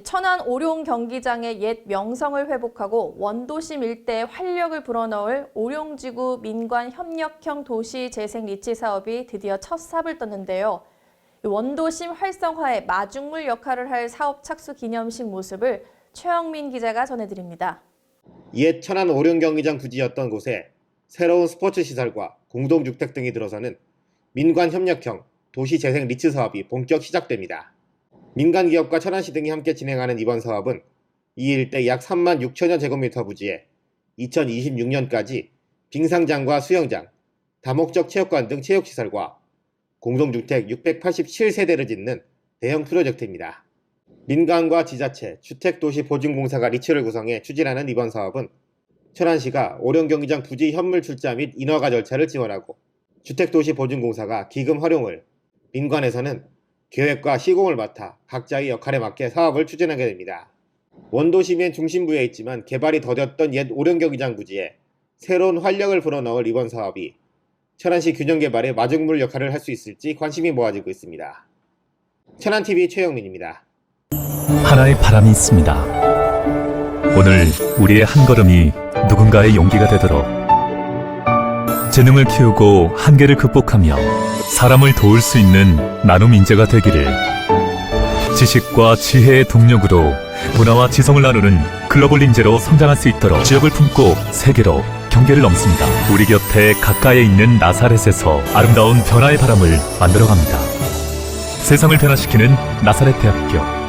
천안 오룡 경기장의 옛 명성을 회복하고 원도심 일대에 활력을 불어넣을 오룡지구 민관 협력형 도시 재생 리치 사업이 드디어 첫 삽을 떴는데요. 이 원도심 활성화에 마중물 역할을 할 사업 착수 기념식 모습을 최영민 기자가 전해드립니다. 옛 천안 오륜 경기장 부지였던 곳에 새로운 스포츠 시설과 공동주택 등이 들어서는 민관 협력형 도시 재생 리츠 사업이 본격 시작됩니다. 민간 기업과 천안시 등이 함께 진행하는 이번 사업은 이 일대 약 3만 6천여 제곱미터 부지에 2026년까지 빙상장과 수영장, 다목적 체육관 등 체육시설과 공동주택 687세대를 짓는 대형 프로젝트입니다. 민간과 지자체, 주택도시보증공사가 리츠를 구성해 추진하는 이번 사업은 천안시가 오령경기장 부지 현물 출자 및 인허가 절차를 지원하고 주택도시보증공사가 기금 활용을, 민관에서는 계획과 시공을 맡아 각자의 역할에 맞게 사업을 추진하게 됩니다. 원도심의 중심부에 있지만 개발이 더뎠던 옛 오령경기장 부지에 새로운 활력을 불어넣을 이번 사업이 천안시 균형 개발에 마중물 역할을 할 수 있을지 관심이 모아지고 있습니다. 천안TV 최영민입니다. 하나의 바람이 있습니다. 오늘 우리의 한 걸음이 누군가의 용기가 되도록 재능을 키우고 한계를 극복하며 사람을 도울 수 있는 나눔 인재가 되기를 지식과 지혜의 동력으로 문화와 지성을 나누는 글로벌 인재로 성장할 수 있도록 지역을 품고 세계로 경계를 넘습니다. 우리 곁에 가까이에 있는 나사렛에서 아름다운 변화의 바람을 만들어갑니다. 세상을 변화시키는 나사렛 대학교